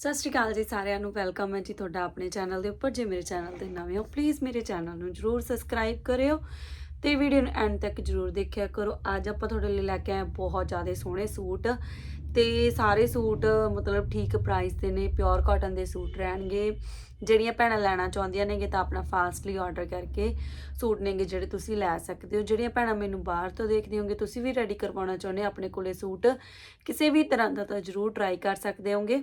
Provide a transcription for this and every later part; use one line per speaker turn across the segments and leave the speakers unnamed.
ਸਤਿ ਸ਼੍ਰੀ ਅਕਾਲ ਜੀ ਸਾਰਿਆਂ ਨੂੰ, ਵੈਲਕਮ ਹੈ ਜੀ ਤੁਹਾਡਾ ਆਪਣੇ ਚੈਨਲ ਦੇ ਉੱਪਰ। ਜੇ ਮੇਰੇ ਚੈਨਲ ਤੇ ਨਵੇਂ ਹੋ ਪਲੀਜ਼ ਮੇਰੇ ਚੈਨਲ ਨੂੰ ਜਰੂਰ ਸਬਸਕ੍ਰਾਈਬ ਕਰਿਓ ਤੇ ਵੀਡੀਓ ਨੂੰ ਐਂਡ ਤੱਕ ਜਰੂਰ ਦੇਖਿਆ ਕਰੋ। ਅੱਜ ਆਪਾਂ ਤੁਹਾਡੇ ਲਈ ਲੈ ਕੇ ਆਏ ਬਹੁਤ ਜ਼ਿਆਦਾ ਸੋਹਣੇ ਸੂਟ ਤੇ ਸਾਰੇ ਸੂਟ ਮਤਲਬ ਠੀਕ ਪ੍ਰਾਈਸ ਦੇ ਨੇ ਪਿਓਰ ਕਾਟਨ ਦੇ ਸੂਟ ਰਹਿਣਗੇ। ਜਿਹੜੀਆਂ ਭੈਣਾਂ ਲੈਣਾ ਚਾਹੁੰਦੀਆਂ ਨੇਗੇ ਤਾਂ ਆਪਣਾ ਫਾਸਟਲੀ ਆਰਡਰ ਕਰਕੇ ਸੂਟ ਨੇਗੇ ਜਿਹੜੇ ਤੁਸੀਂ ਲੈ ਸਕਦੇ ਹੋ। ਜਿਹੜੀਆਂ ਭੈਣਾਂ ਮੈਨੂੰ ਬਾਹਰ ਤੋਂ ਦੇਖਦੇ ਹੋਗੇ ਤੁਸੀਂ ਵੀ ਰੈਡੀ ਕਰਵਾਉਣਾ ਚਾਹੁੰਦੇ ਹੋ ਆਪਣੇ ਕੋਲੇ ਸੂਟ। ਕਿਸੇ ਵੀ ਤਰ੍ਹਾਂ ਦਾ ਤਾਂ ਜਰੂਰ ਟਰਾਈ ਕਰ ਸਕਦੇ ਹੋਗੇ।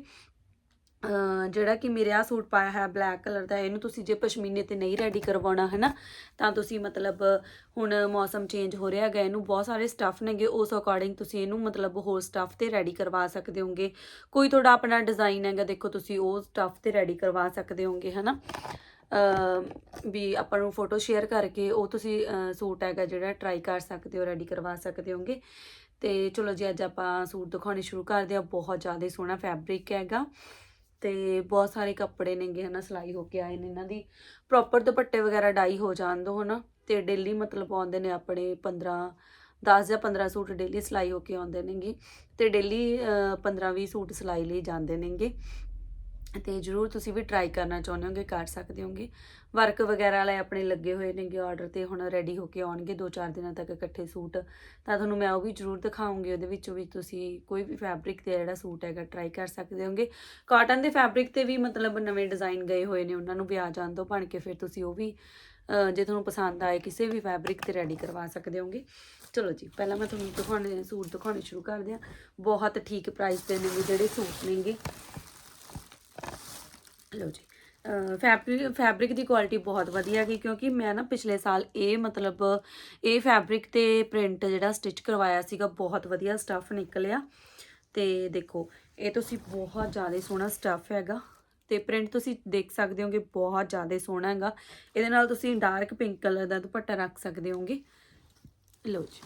ਜਿਹੜਾ ਕਿ ਮੇਰੇ ਆ ਸੂਟ ਪਾਇਆ ਹੈ ਬਲੈਕ ਕਲਰ ਦਾ, ਇਹਨੂੰ ਤੁਸੀਂ ਜੇ ਪਸ਼ਮੀਨੇ ਤੇ ਨਹੀਂ ਰੈਡੀ ਕਰਵਾਉਣਾ ਹੈ ਨਾ ਤਾਂ ਤੁਸੀਂ ਮਤਲਬ ਹੁਣ ਮੌਸਮ ਚੇਂਜ ਹੋ ਰਿਹਾ ਹੈਗਾ, ਇਹਨੂੰ ਬਹੁਤ ਸਾਰੇ ਸਟੱਫ ਨੇਗੇ, ਉਸ ਅਕੋਰਡਿੰਗ ਤੁਸੀਂ ਇਹਨੂੰ ਮਤਲਬ ਹੋਰ ਸਟੱਫ ਤੇ ਰੈਡੀ ਕਰਵਾ ਸਕਦੇ ਹੋਗੇ। ਕੋਈ ਤੁਹਾਡਾ ਆਪਣਾ ਡਿਜ਼ਾਈਨ ਹੈਗਾ, ਦੇਖੋ ਤੁਸੀਂ ਉਹ ਸਟੱਫ ਤੇ ਰੈਡੀ ਕਰਵਾ ਸਕਦੇ ਹੋਗੇ ਹੈ ਨਾ ਵੀ ਆਪਾਂ ਨੂੰ ਫੋਟੋ ਸ਼ੇਅਰ ਕਰਕੇ ਉਹ ਤੁਸੀਂ ਸੂਟ ਹੈਗਾ ਜਿਹੜਾ ਟਰਾਈ ਕਰ ਸਕਦੇ ਹੋ ਰੈਡੀ ਕਰਵਾ ਸਕਦੇ ਹੋਗੇ। ਤੇ ਚਲੋ ਜੀ, ਅੱਜ ਆਪਾਂ ਸੂਟ ਦਿਖਾਉਣੇ ਸ਼ੁਰੂ ਕਰਦੇ ਹਾਂ, ਬਹੁਤ ਜ਼ਿਆਦਾ ਸੋਹਣਾ ਫੈਬਰਿਕ ਹੈਗਾ। ਤੇ ਬਹੁਤ ਸਾਰੇ ਕੱਪੜੇ ਨੇਗੇ ਹਨਾ, ਸਿਲਾਈ ਹੋ ਕੇ ਆਏ ਨੇ ਇਹਨਾਂ ਦੀ। ਪ੍ਰੋਪਰ ਦੁਪੱਟੇ ਵਗੈਰਾ ਡਾਈ ਹੋ ਜਾਣ ਦੋ ਹਨਾ, ਤੇ ਡੇਲੀ ਮਤਲਬ ਆਉਂਦੇ ਨੇ ਆਪਣੇ 15 10 ਜਾਂ 15 ਸੂਟ ਡੇਲੀ ਸਿਲਾਈ ਹੋ ਕੇ ਆਉਂਦੇ ਨੇਗੇ। ਤੇ ਡੇਲੀ 15 20 ਸੂਟ ਸਿਲਾਈ ਲਈ ਜਾਂਦੇ ਨੇਗੇ। ਤੇ ਜਰੂਰ ਤੁਸੀਂ ਵੀ ਟਰਾਈ ਕਰਨਾ ਚਾਹੁੰਦੇ ਹੋਗੇ, ਕਰ ਸਕਦੇ ਹੋਗੇ। ਵਰਕ ਵਗੈਰਾ ਵਾਲੇ ਆਪਣੇ ਲੱਗੇ ਹੋਏ ਨੇਗੇ ਆਰਡਰ ਤੇ, ਹੁਣ ਰੈਡੀ ਹੋ ਕੇ ਆਉਣਗੇ 2-4 ਦਿਨਾਂ ਤੱਕ ਇਕੱਠੇ ਸੂਟ। ਤਾਂ ਤੁਹਾਨੂੰ ਮੈਂ ਉਹ ਵੀ ਜਰੂਰ ਦਿਖਾਉਂਗੀ, ਉਹਦੇ ਵਿੱਚੋਂ ਵੀ ਤੁਸੀਂ ਕੋਈ ਵੀ ਫੈਬਰਿਕ ਤੇ ਜਿਹੜਾ ਸੂਟ ਹੈਗਾ ਟਰਾਈ ਕਰ ਸਕਦੇ ਹੋਗੇ। ਕਾਟਨ ਦੇ ਫੈਬਰਿਕ ਤੇ ਵੀ ਮਤਲਬ ਨਵੇਂ ਡਿਜ਼ਾਈਨ ਗਏ ਹੋਏ ਨੇ, ਉਹਨਾਂ ਨੂੰ ਵੀ ਆ ਜਾਣ ਤੋਂ ਬਣ ਕੇ, ਫਿਰ ਤੁਸੀਂ ਉਹ ਵੀ ਜੇ ਤੁਹਾਨੂੰ ਪਸੰਦ ਆਏ ਕਿਸੇ ਵੀ ਫੈਬਰਿਕ ਤੇ ਰੈਡੀ ਕਰਵਾ ਸਕਦੇ ਹੋਗੇ। ਚਲੋ ਜੀ, ਪਹਿਲਾਂ ਮੈਂ ਤੁਹਾਨੂੰ ਦਿਖਾਉਣੇ, ਸੂਟ ਦਿਖਾਉਣੇ ਸ਼ੁਰੂ ਕਰਦੇ ਹਾਂ। ਬਹੁਤ ਠੀਕ ਪ੍ਰਾਈਸ ਤੇ ਨੇਗੇ ਜਿਹੜੇ ਸੂਟ ਨੇਗੇ। ਲਓ ਜੀ। ਫੈਬਰਿਕ ਫੈਬਰਿਕ ਦੀ ਕੁਆਲਿਟੀ ਬਹੁਤ ਵਧੀਆ ਹੈਗੀ ਕਿਉਂਕਿ ਮੈਂ ਨਾ ਪਿਛਲੇ ਸਾਲ ਇਹ ਮਤਲਬ ਇਹ ਫੈਬਰਿਕ ਤੇ ਪ੍ਰਿੰਟ ਜਿਹੜਾ ਸਟਿਚ ਕਰਵਾਇਆ ਸੀਗਾ, ਬਹੁਤ ਵਧੀਆ ਸਟੱਫ ਨਿਕਲਿਆ। ਤੇ ਦੇਖੋ, ਇਹ ਤੁਸੀਂ ਬਹੁਤ ਜ਼ਿਆਦਾ ਸੋਹਣਾ ਸਟੱਫ ਹੈਗਾ। ਤੇ ਪ੍ਰਿੰਟ ਤੁਸੀਂ ਦੇਖ ਸਕਦੇ ਹੋਗੇ, ਬਹੁਤ ਜ਼ਿਆਦਾ ਸੋਹਣਾ ਹੈਗਾ। ਇਹਦੇ ਨਾਲ ਤੁਸੀਂ ਡਾਰਕ ਪਿੰਕ ਕਲਰ ਦਾ ਦੁਪੱਟਾ ਰੱਖ ਸਕਦੇ ਹੋਗੇ। ਲਓ ਜੀ।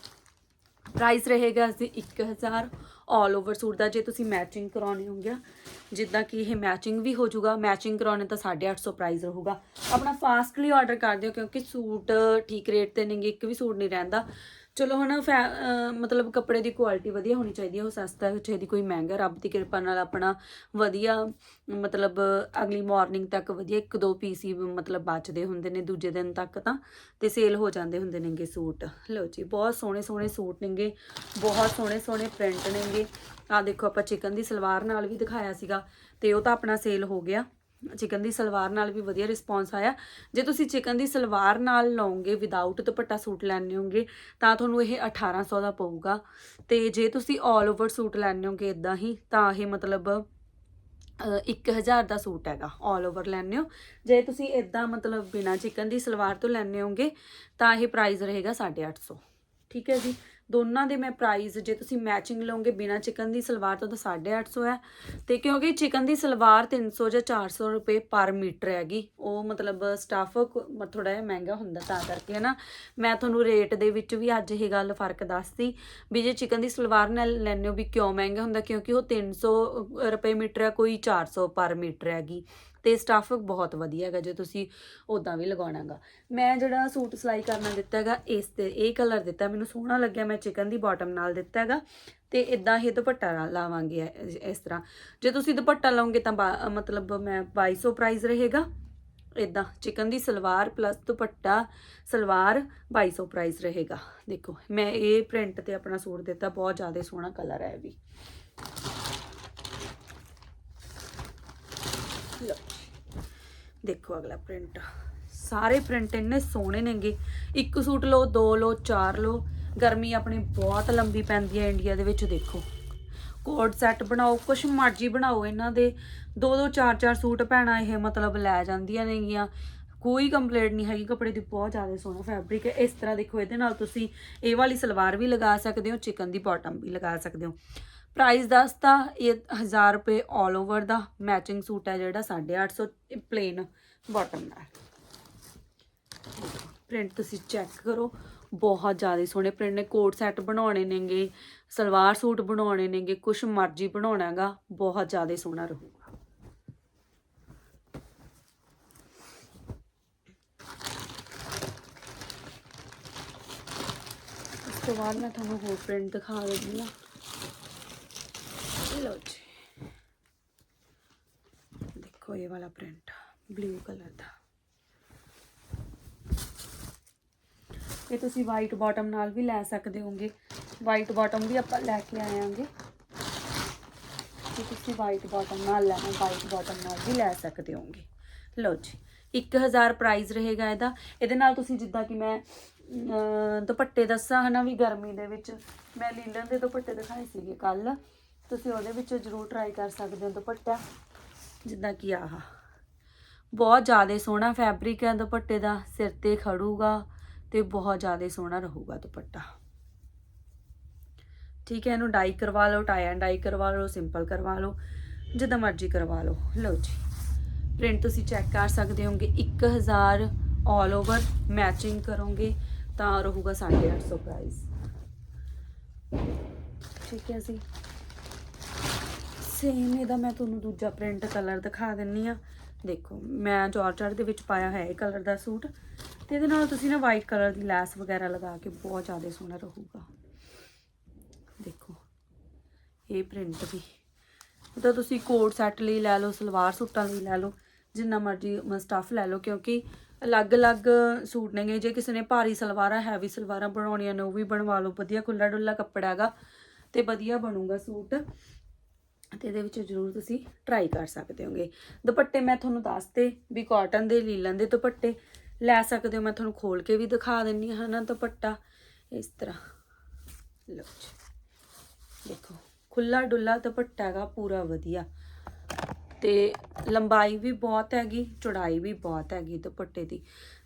ਪ੍ਰਾਈਸ ਰਹੇਗਾ ਅਸੀਂ 1000 ਆਲ ਓਵਰ ਸੂਟ ਦਾ, ਜੇ ਤੁਸੀਂ ਮੈਚਿੰਗ ਕਰਾਉਣੀ ਹੋਗੇ ਜਿੱਦਾਂ ਕਿ ਇਹ ਮੈਚਿੰਗ ਵੀ ਹੋ ਜਾਊਗਾ। ਮੈਚਿੰਗ ਕਰਾਉਣੇ ਤਾਂ 850 ਪ੍ਰਾਈਸ ਰਹੂਗਾ। ਆਪਣਾ ਫਾਸਟਲੀ ਆਰਡਰ ਕਰ ਦਿਓ, ਕਿਉਂਕਿ ਸੂਟ ਠੀਕ ਰੇਟ ਤੇ ਨੇਗੇ, ਇੱਕ ਵੀ ਸੂਟ ਨਹੀਂ ਰਹਿੰਦਾ। ਚਲੋ ਹੁਣ ਫੈ- ਮਤਲਬ ਕੱਪੜੇ ਦੀ ਕੁਆਲਿਟੀ ਵਧੀਆ ਹੋਣੀ ਚਾਹੀਦੀ ਹੈ, ਉਹ ਸਸਤਾ ਚਾਹੀਦੀ ਕੋਈ ਮਹਿੰਗਾ, ਰੱਬ ਦੀ ਕਿਰਪਾ ਨਾਲ ਆਪਣਾ ਵਧੀਆ, ਮਤਲਬ ਅਗਲੀ ਮਾਰਨਿੰਗ ਤੱਕ ਵਧੀਆ ਇੱਕ ਦੋ ਪੀਸ ਹੀ, ਮਤਲਬ ਬਚਦੇ ਹੁੰਦੇ ਨੇ, ਦੂਜੇ ਦਿਨ ਤੱਕ ਤਾਂ, ਤੇ ਸੇਲ ਹੋ ਜਾਂਦੇ ਹੁੰਦੇ ਨੇਗੇ ਸੂਟ। ਲਓ ਜੀ, ਬਹੁਤ ਸੋਹਣੇ ਸੋਹਣੇ ਸੂਟ ਨੇਗੇ, ਬਹੁਤ ਸੋਹਣੇ ਸੋਹਣੇ ਪ੍ਰਿੰਟ ਨੇਗੇ। ਆ ਦੇਖੋ, ਆਪਾਂ ਚਿਕਨ ਦੀ ਸਲਵਾਰ ਨਾਲ ਵੀ ਦਿਖਾਇਆ ਸੀਗਾ, ਤੇ ਉਹ ਤਾਂ ਆਪਣਾ ਸੇਲ ਹੋ ਗਿਆ। ਚਿਕਨ ਦੀ ਸਲਵਾਰ ਨਾਲ ਵੀ ਵਧੀਆ ਰਿਸਪੌਂਸ ਆਇਆ। ਜੇ ਤੁਸੀਂ ਚਿਕਨ ਦੀ ਸਲਵਾਰ ਨਾਲ ਲਓਗੇ ਵਿਦਆਊਟ ਦੁਪੱਟਾ ਸੂਟ ਲੈਣੇ ਹੋਗੇ ਤਾਂ ਤੁਹਾਨੂੰ ਇਹ 1800 ਦਾ ਪਊਗਾ। ਤੇ ਜੇ ਤੁਸੀਂ 올 ਓਵਰ ਸੂਟ ਲੈਣੇ ਹੋਗੇ ਇਦਾਂ ਹੀ ਤਾਂ ਇਹ ਮਤਲਬ ਅ, 1000 ਦਾ ਸੂਟ ਹੈਗਾ 올 ਓਵਰ ਲੈਣੇ ਹੋ। ਜੇ ਤੁਸੀਂ ਇਦਾਂ ਮਤਲਬ ਬਿਨਾ ਚਿਕਨ ਦੀ ਸਲਵਾਰ ਤੋਂ ਲੈਣੇ ਹੋਗੇ ਤਾਂ ਇਹ ਪ੍ਰਾਈਸ ਰਹੇਗਾ 850 ਠੀਕ ਹੈ ਜੀ। ਦੋਨਾਂ ਦੇ ਮੈਂ ਪ੍ਰਾਈਸ ਜੇ ਤੁਸੀਂ ਮੈਚਿੰਗ ਲਓਗੇ ਬਿਨਾ ਚਿਕਨ ਦੀ ਸਲਵਾਰ ਤੋਂ ਤਾਂ 850 ਹੈ। ਤੇ ਕਿਉਂਕਿ ਚਿਕਨ ਦੀ ਸਲਵਾਰ 300 ਜਾਂ 400 ਰੁਪਏ ਪਰ ਮੀਟਰ ਹੈਗੀ। ਉਹ ਮਤਲਬ ਸਟਾਫ ਥੋੜਾ ਜਿਹਾ ਮਹਿੰਗਾ ਹੁੰਦਾ ਤਾਂ ਕਰਕੇ ਹੈ ਨਾ ਮੈਂ ਤੁਹਾਨੂੰ ਰੇਟ ਦੇ ਵਿੱਚ ਵੀ ਅੱਜ ਇਹ ਗੱਲ ਫ਼ਰਕ ਦੱਸਦੀ ਵੀ ਜੇ ਚਿਕਨ ਦੀ ਸਲਵਾਰ ਨਾਲ ਲੈਣੇ ਹੋ ਵੀ ਕਿਉਂ ਮਹਿੰਗਾ ਹੁੰਦਾ? ਕਿਉਂਕਿ ਉਹ 300 ਰੁਪਏ ਮੀਟਰ ਹੈ, ਕੋਈ 400 ਪਰ ਮੀਟਰ ਹੈਗੀ। ਤੇ ਸਟਾਫ ਬਹੁਤ ਵਧੀਆ ਹੈਗਾ, ਜੇ ਤੁਸੀਂ ਉਦਾਂ ਵੀ ਲਗਾਉਣਾਗਾ। ਮੈਂ ਜਿਹੜਾ ਸੂਟ ਸਿਲਾਈ ਕਰਨਾ ਦਿੱਤਾ ਹੈਗਾ, ਇਸ ਤੇ ਇਹ ਕਲਰ ਦਿੱਤਾ, ਮੈਨੂੰ ਸੋਹਣਾ ਲੱਗਿਆ, ਮੈਂ ਚਿਕਨ ਦੀ ਬਾਟਮ ਨਾਲ ਦਿੱਤਾ ਹੈਗਾ, ਤੇ ਇਦਾਂ ਇਹ ਦੁਪੱਟਾ ਲਾ- ਲਾਵਾਂਗੇ ਇਸ ਤਰ੍ਹਾਂ। ਜੇ ਤੁਸੀਂ ਦੁਪੱਟਾ ਲਾਓਗੇ ਤਾਂ ਬਾ- ਮਤਲਬ ਮੈਂ 2200 ਪ੍ਰਾਈਸ ਰਹੇਗਾ। ਇਦਾਂ ਚਿਕਨ ਦੀ ਸਲਵਾਰ ਪਲੱਸ ਦੁਪੱਟਾ, ਸਲਵਾਰ 2200 ਪ੍ਰਾਈਸ ਰਹੇਗਾ। ਦੇਖੋ, ਮੈਂ ਇਹ ਪ੍ਰਿੰਟ ਤੇ ਆਪਣਾ ਸੂਟ ਦਿੱਤਾ, ਬਹੁਤ ਜ਼ਿਆਦਾ ਸੋਹਣਾ ਕਲਰ ਹੈ ਇਹ ਵੀ। ਲਓ। ਦੇਖੋ ਅਗਲਾ ਪ੍ਰਿੰਟ ਸਾਰੇ ਪ੍ਰਿੰਟ ਇੰਨੇ ਸੋਹਣੇ ਨੇਗੇ। ਇੱਕ ਸੂਟ ਲਓ, ਦੋ ਲਓ, ਚਾਰ ਲਓ। ਗਰਮੀ ਆਪਣੀ ਬਹੁਤ ਲੰਬੀ ਪੈਂਦੀ ਹੈ ਇੰਡੀਆ ਦੇ ਵਿੱਚ, ਦੇਖੋ। ਕੋਡ ਸੈੱਟ ਬਣਾਓ, ਕੁਛ ਮਰਜ਼ੀ ਬਣਾਓ, ਇਹਨਾਂ ਦੇ ਦੋ ਦੋ, ਚਾਰ ਚਾਰ ਸੂਟ ਭੈਣਾਂ, ਇਹ ਮਤਲਬ ਲੈ ਜਾਂਦੀਆਂ ਨੇਗੀਆਂ। ਕੋਈ ਕੰਪਲੇਂਟ ਨਹੀਂ ਹੈਗੀ, ਕੱਪੜੇ ਦੀ ਬਹੁਤ ਜ਼ਿਆਦਾ ਸੋਹਣਾ ਫੈਬਰਿਕ ਹੈ। ਇਸ ਤਰ੍ਹਾਂ ਦੇਖੋ, ਇਹਦੇ ਨਾਲ ਤੁਸੀਂ ਇਹ ਵਾਲੀ ਸਲਵਾਰ ਵੀ ਲਗਾ ਸਕਦੇ ਹੋ ਚਿਕਨ ਦੀ ਬਾਟਮ ਵੀ ਲਗਾ ਸਕਦੇ ਹੋ। ਪ੍ਰਾਈਸ ਦੱਸਤਾ ਇਹ 1000 ਰੁਪਏ 올 ਓਵਰ ਦਾ ਮੈਚਿੰਗ ਸੂਟ ਹੈ ਜਿਹੜਾ 850 ਪਲੇਨ ਬਾਟਮ ਨਾਲ ਪ੍ਰਿੰਟ ਤੁਸੀਂ ਚੈੱਕ ਕਰੋ, ਬਹੁਤ ਜ਼ਿਆਦਾ ਸੋਹਣੇ ਪ੍ਰਿੰਟ ਨੇ, ਕੋਟ ਸੈੱਟ ਬਣਾਉਣੇ ਨੇਗੇ, ਸਲਵਾਰ ਸੂਟ ਬਣਾਉਣੇ ਨੇਗੇ, ਕੁਛ ਮਰਜ਼ੀ ਬਣਾਉਣਾਗਾ ਬਹੁਤ ਜ਼ਿਆਦਾ ਸੋਹਣਾ ਰਹੂਗਾ। ਉਸ ਤੋਂ ਬਾਅਦ ਮੈਂ ਤੁਹਾਨੂੰ ਹੋਰ ਪ੍ਰਿੰਟ ਦਿਖਾ ਦਿੰਦੀ ਹਾਂ। ਲਓ ਜੀ ਦੇਖੋ ਇਹ ਵਾਲਾ ਪ੍ਰਿੰਟ ਬਲੂ ਕਲਰ ਦਾ ਇਹ ਤੁਸੀਂ ਵਾਈਟ ਬਾਟਮ ਨਾਲ ਵੀ ਲੈ ਸਕਦੇ ਹੋਗੇ ਵਾਈਟ ਬਾਟਮ ਵੀ ਆਪਾਂ ਲੈ ਕੇ ਆਏ ਆਂਗੇ ਤੁਸੀਂ ਵਾਈਟ ਬਾਟਮ ਨਾਲ ਲੈਣਾ ਵਾਈਟ ਬਾਟਮ ਨਾਲ ਵੀ ਲੈ ਸਕਦੇ ਹੋਗੇ ਲਓ ਜੀ 1000 ਪ੍ਰਾਈਸ ਰਹੇਗਾ ਇਹਦਾ। ਇਹਦੇ ਨਾਲ ਤੁਸੀਂ ਜਿੱਦਾਂ ਕਿ ਮੈਂ ਦੁਪੱਟੇ ਦੱਸਾਂ ਹਨਾ ਵੀ ਗਰਮੀ ਦੇ ਵਿੱਚ। ਮੈਂ ਲੀਲਨ ਦੇ ਦੁਪੱਟੇ ਦਿਖਾਏ ਸੀਗੇ ਕੱਲ ਤੁਸੀਂ ਉਹਦੇ ਵਿੱਚ ਜ਼ਰੂਰ ਟਰਾਈ ਕਰ ਸਕਦੇ ਹੋ ਦੁਪੱਟਾ। ਜਿੱਦਾਂ ਕਿ ਆਹ। ਬਹੁਤ ਜ਼ਿਆਦਾ ਸੋਹਣਾ ਫੈਬਰਿਕ ਹੈ ਦੁਪੱਟੇ ਦਾ, ਸਿਰ ਤੇ ਖੜੂਗਾ ਤੇ ਬਹੁਤ ਜ਼ਿਆਦਾ ਸੋਹਣਾ ਰਹੂਗਾ ਦੁਪੱਟਾ। ਠੀਕ ਹੈ, ਇਹਨੂੰ ਡਾਈ ਕਰਵਾ ਲਓ ਟਾਈ ਐਂਡ ਡਾਈ ਕਰਵਾ ਲਓ ਸਿੰਪਲ ਕਰਵਾ ਲਓ, ਜਿੱਦਾਂ ਮਰਜ਼ੀ ਕਰਵਾ ਲਓ। ਲਓ ਜੀ। ਪ੍ਰਿੰਟ ਤੁਸੀਂ ਚੈੱਕ ਕਰ ਸਕਦੇ ਹੋਗੇ 1000 ਆਲ ਓਵਰ ਮੈਚਿੰਗ ਕਰੋਗੇ, ਤਾਂ ਰਹੂਗਾ 850 ਪ੍ਰਾਈਸ ਠੀਕ ਹੈ ਜੀ। ਸੇਮ ਇਹਦਾ ਮੈਂ ਤੁਹਾਨੂੰ ਦੂਜਾ ਪ੍ਰਿੰਟ ਕਲਰ ਦਿਖਾ ਦਿੰਨੀ ਆ। ਦੇਖੋ, ਮੈਂ ਜਾਰਜਟ ਦੇ ਵਿੱਚ ਪਾਇਆ ਹੋਇਆ ਇਹ ਕਲਰ ਦਾ ਸੂਟ। ਤੇ ਇਹਦੇ ਨਾਲ ਤੁਸੀਂ ਨਾ ਵਾਈਟ ਕਲਰ ਦੀ ਲੈਸ ਵਗੈਰਾ ਲਗਾ ਕੇ ਬਹੁਤ ਜ਼ਿਆਦਾ ਸੋਹਣਾ ਰਹੂਗਾ। ਦੇਖੋ, ਇਹ ਪ੍ਰਿੰਟ ਵੀ। ਤਾਂ ਤੁਸੀਂ ਕੋਟ ਸੈੱਟ ਲਈ ਲੈ ਲਓ, ਸਲਵਾਰ ਸੂਟਾਂ ਲਈ ਲੈ ਲਓ, ਜਿੰਨਾ ਮਰਜ਼ੀ ਸਟੱਫ ਲੈ ਲਓ, ਕਿਉਂਕਿ ਅਲੱਗ-ਅਲੱਗ ਸੂਟ ਨੇਗੇ। ਜੇ ਕਿਸੇ ਨੇ ਭਾਰੀ ਸਲਵਾਰਾਂ ਹੈਵੀ ਸਲਵਾਰਾਂ ਬਣਾਉਣੀਆਂ ਨੇ, ਉਹ ਵੀ ਬਣਵਾ ਲਓ। ਵਧੀਆ ਖੁੱਲਾ ਡੁੱਲਾ ਕੱਪੜਾ ਹੈਗਾ ਤੇ ਵਧੀਆ ਬਣੂਗਾ ਸੂਟ। ਤੇ ਇਹਦੇ ਵਿੱਚ ਜ਼ਰੂਰ ਤੁਸੀਂ ਟਰਾਈ ਕਰ ਸਕਦੇ ਹੋਗੇ। ਦੁਪੱਟੇ ਮੈਂ ਤੁਹਾਨੂੰ ਦੱਸਤੇ ਵੀ ਕਾਟਨ ਦੇ ਲੀਲਨ ਦੇ ਦੁਪੱਟੇ। ਲੈ ਸਕਦੇ ਹੋ, ਮੈਂ ਤੁਹਾਨੂੰ ਖੋਲ ਕੇ ਵੀ ਦਿਖਾ ਦਿੰਨੀ ਹਾਂ ਨਾ ਦੁਪੱਟਾ। ਇਸ ਤਰ੍ਹਾਂ। ਲਓ ਜੀ। ਦੇਖੋ ਖੁੱਲਾ ਡੁੱਲਾ ਦੁਪੱਟਾ ਹੈਗਾ, ਪੂਰਾ ਵਧੀਆ। ਤੇ ਲੰਬਾਈ ਵੀ ਬਹੁਤ ਹੈਗੀ, ਚੌੜਾਈ ਵੀ ਬਹੁਤ ਹੈਗੀ ਦੁਪੱਟੇ ਦੀ।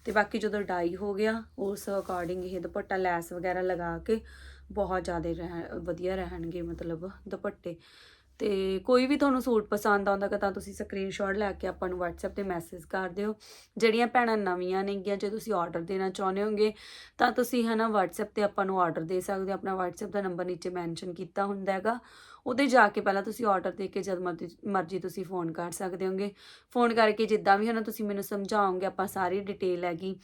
ਤੇ ਬਾਕੀ ਜਦੋਂ ਡਾਈ ਹੋ ਗਿਆ, ਉਸ ਅਕੋਰਡਿੰਗ ਇਹ ਦੁਪੱਟਾ ਲੈਸ ਵਗੈਰਾ ਲਗਾ ਕੇ ਬਹੁਤ ਜ਼ਿਆਦਾ ਰਹਿ, ਵਧੀਆ ਰਹਿਣਗੇ ਮਤਲਬ ਦੁਪੱਟੇ। ਤੇ ਕੋਈ ਵੀ ਤੁਹਾਨੂੰ ਸੂਟ ਪਸੰਦ ਆਉਂਦਾ ਤਾਂ ਤੁਸੀਂ ਸਕਰੀਨਸ਼ਾਟ ਲੈ ਕੇ ਆਪਾਂ ਨੂੰ WhatsApp ਤੇ ਮੈਸੇਜ ਕਰ ਦਿਓ। ਜਿਹੜੀਆਂ ਭੈਣਾਂ ਨਵੀਆਂ ਨੇਗੀਆਂ, ਜੇ ਤੁਸੀਂ ਆਰਡਰ ਦੇਣਾ ਚਾਹੁੰਦੇ ਹੋਗੇ, ਤਾਂ ਤੁਸੀਂ ਹਨਾ WhatsApp ਤੇ ਆਪਾਂ ਨੂੰ ਆਰਡਰ ਦੇ ਸਕਦੇ ਹੋ। ਆਪਣਾ WhatsApp ਦਾ ਨੰਬਰ ਨੀਚੇ ਮੈਂਸ਼ਨ ਕੀਤਾ ਹੁੰਦਾ ਹੈਗਾ। ਉਹਦੇ ਜਾ ਕੇ ਪਹਿਲਾਂ ਤੁਸੀਂ ਆਰਡਰ ਦੇ ਕੇ ਜਦ ਮਰਜ਼ੀ ਮਰਜ਼ੀ ਤੁਸੀਂ ਫੋਨ ਕਰ ਸਕਦੇ ਹੋਗੇ। ਫੋਨ ਕਰਕੇ ਜਿੱਦਾਂ ਵੀ ਹਨਾ ਤੁਸੀਂ ਮੈਨੂੰ ਸਮਝਾਓਗੇ, ਆਪਾਂ ਸਾਰੀ ਡਿਟੇਲ ਹੈਗੀ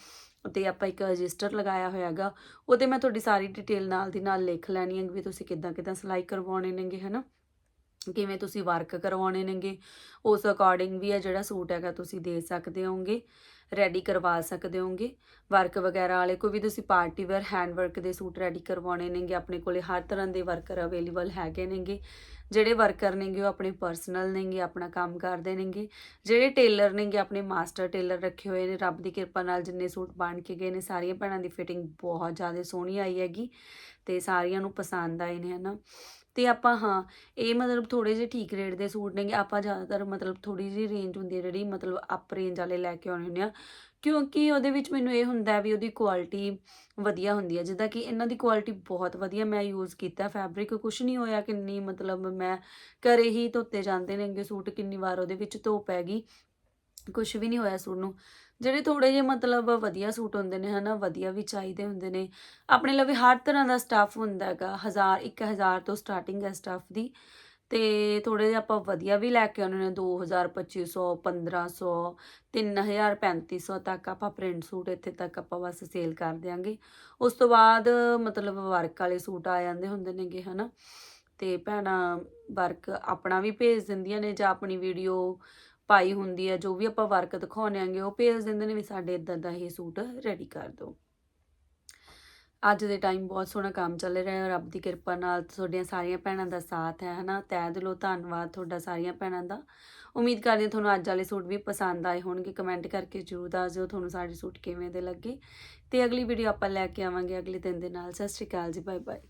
ਤੇ ਆਪਾਂ ਇੱਕ ਰਜਿਸਟਰ ਲਗਾਇਆ ਹੋਇਆ ਹੈਗਾ। ਉਹਦੇ ਮੈਂ ਤੁਹਾਡੀ ਸਾਰੀ ਡਿਟੇਲ ਨਾਲ ਦੀ ਨਾਲ ਲਿਖ ਲੈਣੀ ਹੈ ਵੀ ਤੁਸੀਂ ਕਿੱਦਾਂ ਕਿੱਦਾਂ ਸਿਲਾਈ ਕਰਵਾਉਣੇ ਨੇਗੇ, ਹਨਾ। ਕਿਵੇਂ ਤੁਸੀਂ ਵਰਕ ਕਰਵਾਉਣੇ ਨੇਗੇ, ਉਸ ਅਕੋਰਡਿੰਗ ਵੀ ਆ ਜਿਹੜਾ ਸੂਟ ਹੈਗਾ ਤੁਸੀਂ ਦੇ ਸਕਦੇ ਹੋਗੇ ਰੈਡੀ ਕਰਵਾ ਸਕਦੇ ਹੋਗੇ ਵਰਕ ਵਗੈਰਾ ਵਾਲੇ ਕੋਈ ਵੀ ਤੁਸੀਂ ਪਾਰਟੀ ਵੇਅਰ ਹੈਂਡ ਵਰਕ ਦੇ ਸੂਟ ਰੈਡੀ ਕਰਵਾਉਣੇ ਨੇਗੇ, ਆਪਣੇ ਕੋਲੇ ਹਰ ਤਰ੍ਹਾਂ ਦੇ ਵਰਕਰ ਅਵੇਲੇਬਲ ਹੈਗੇ ਨੇਗੇ। ਜਿਹੜੇ ਵਰਕਰ ਨੇਗੇ ਉਹ ਆਪਣੇ ਪਰਸਨਲ ਨੇਗੇ, ਆਪਣਾ ਕੰਮ ਕਰਦੇ ਨੇਗੇ। ਜਿਹੜੇ ਟੇਲਰ ਨੇਗੇ, ਆਪਣੇ ਮਾਸਟਰ ਟੇਲਰ ਰੱਖੇ ਹੋਏ ਨੇ, ਰੱਬ ਦੀ ਕਿਰਪਾ ਨਾਲ ਜਿੰਨੇ ਸੂਟ ਬਣ ਕੇ ਗਏ ਨੇ, ਸਾਰੀਆਂ ਭੈਣਾਂ ਦੀ ਫਿਟਿੰਗ ਬਹੁਤ ਜ਼ਿਆਦਾ ਸੋਹਣੀ ਆਈ ਹੈਗੀ ਤੇ ਸਾਰੀਆਂ ਨੂੰ ਪਸੰਦ ਆਏ ਨੇ, ਹਨਾ। ਤੇ ਆਪਾਂ ਹਾਂ, ਇਹ ਮਤਲਬ ਥੋੜੇ ਜਿਹੇ ਠੀਕ ਰੇਟ ਦੇ ਸੂਟ ਨੇਗੇ, ਆਪਾਂ ਜ਼ਿਆਦਾਤਰ ਮਤਲਬ ਥੋੜੀ ਜਿਹੀ ਰੇਂਜ ਹੁੰਦੀ ਹੈ ਜਿਹੜੀ ਮਤਲਬ ਅਪ ਰੇਂਜ ਵਾਲੇ ਲੈ ਕੇ ਆਉਣੇ ਹੁੰਦੇ ਆ ਕਿਉਂਕਿ ਉਹਦੇ ਵਿੱਚ ਮੈਨੂੰ ਇਹ ਹੁੰਦਾ ਵੀ ਉਹਦੀ ਕੁਆਲਿਟੀ ਵਧੀਆ ਹੁੰਦੀ ਹੈ, ਜਿੱਦਾਂ ਕਿ ਇਹਨਾਂ ਦੀ ਕੁਆਲਿਟੀ ਬਹੁਤ ਵਧੀਆ ਮੈਂ ਯੂਜ਼ ਕੀਤਾ ਫੈਬਰਿਕ ਕੁਝ ਨਹੀਂ ਹੋਇਆ, ਕਿੰਨੀ ਮਤਲਬ ਮੈਂ ਘਰੇ ਹੀ ਧੋਤੇ ਜਾਂਦੇ ਨੇਗੇ ਸੂਟ, ਕਿੰਨੀ ਵਾਰ ਉਹਦੇ ਵਿੱਚ ਧੋ ਪੈ ਗਈ। ਕੁਝ ਵੀ ਨਹੀਂ ਹੋਇਆ ਸੂਟ ਨੂੰ। ਜਿਹੜੇ ਥੋੜੇ ਜਿਹੇ ਮਤਲਬ ਵਧੀਆ ਸੂਟ ਹੁੰਦੇ ਨੇ, ਹਨਾ, ਵਧੀਆ ਵੀ ਚਾਹੀਦੇ ਹੁੰਦੇ ਨੇ। ਆਪਣੇ ਲਵੇ ਹਰ ਤਰ੍ਹਾਂ ਦਾ ਸਟਾਫ ਹੁੰਦਾ ਹੈਗਾ 1000 1000 ਤੋਂ ਸਟਾਰਟਿੰਗ ਹੈ ਸਟਾਫ ਦੀ। ਤੇ ਥੋੜੇ ਜਿਹਾ ਆਪਾਂ ਵਧੀਆ ਵੀ ਲੈ ਕੇ ਆਉਣੇ ਨੇ 2000 2500 1500 3000 3500 ਤੱਕ ਆਪਾਂ ਪ੍ਰਿੰਟ ਸੂਟ ਇੱਥੇ ਤੱਕ ਆਪਾਂ ਬਸ ਸੇਲ ਕਰ ਦਿਆਂਗੇ। ਉਸ ਤੋਂ ਬਾਅਦ ਮਤਲਬ ਵਰਕ ਵਾਲੇ ਸੂਟ ਆ ਜਾਂਦੇ ਹੁੰਦੇ ਨੇਗੇ, ਹਨਾ। ਤੇ ਭੈਣਾਂ ਵਰਕ ਆਪਣਾ ਵੀ ਭੇਜ ਦਿੰਦੀਆਂ ਨੇ ਜਾਂ ਆਪਣੀ ਵੀਡੀਓ ਪਾਈ ਹੁੰਦੀ ਹੈ ਜੋ ਵੀ ਆਪਾਂ ਵਰਕ ਦਿਖਾਉਣੇ ਆਂਗੇ, ਉਹ ਭੇਜ ਦਿੰਦੇ ਨੇ ਵੀ ਸਾਡੇ ਇਦਾਂ ਦਾ ਇਹ ਸੂਟ ਰੈਡੀ ਕਰ ਦਿਓ। ਅੱਜ ਦੇ ਟਾਈਮ ਬਹੁਤ ਸੋਹਣਾ ਕੰਮ ਚੱਲ ਰਿਹਾ ਹੈ, ਰੱਬ ਦੀ ਕਿਰਪਾ ਨਾਲ ਤੁਹਾਡੀਆਂ ਸਾਰੀਆਂ ਭੈਣਾਂ ਦਾ ਸਾਥ ਹੈ, ਹਨਾ? ਤਹਿ ਦਿਲੋਂ ਧੰਨਵਾਦ ਤੁਹਾਡਾ ਸਾਰੀਆਂ ਭੈਣਾਂ ਦਾ। ਉਮੀਦ ਕਰਦੇ ਹਾਂ ਤੁਹਾਨੂੰ ਅੱਜ ਵਾਲੇ ਸੂਟ ਵੀ ਪਸੰਦ ਆਏ ਹੋਣਗੇ। ਕਮੈਂਟ ਕਰਕੇ ਜਰੂਰ ਦੱਸ ਦਿਓ ਤੁਹਾਨੂੰ ਸਾਡੇ ਸੂਟ ਕਿਵੇਂ ਦੇ ਲੱਗੇ। ਤੇ ਅਗਲੀ ਵੀਡੀਓ ਆਪਾਂ ਲੈ ਕੇ ਆਵਾਂਗੇ ਅਗਲੇ ਦਿਨ ਦੇ ਨਾਲ। ਸਤਿ ਸ਼੍ਰੀ ਅਕਾਲ ਜੀ ਬਾਏ ਬਾਏ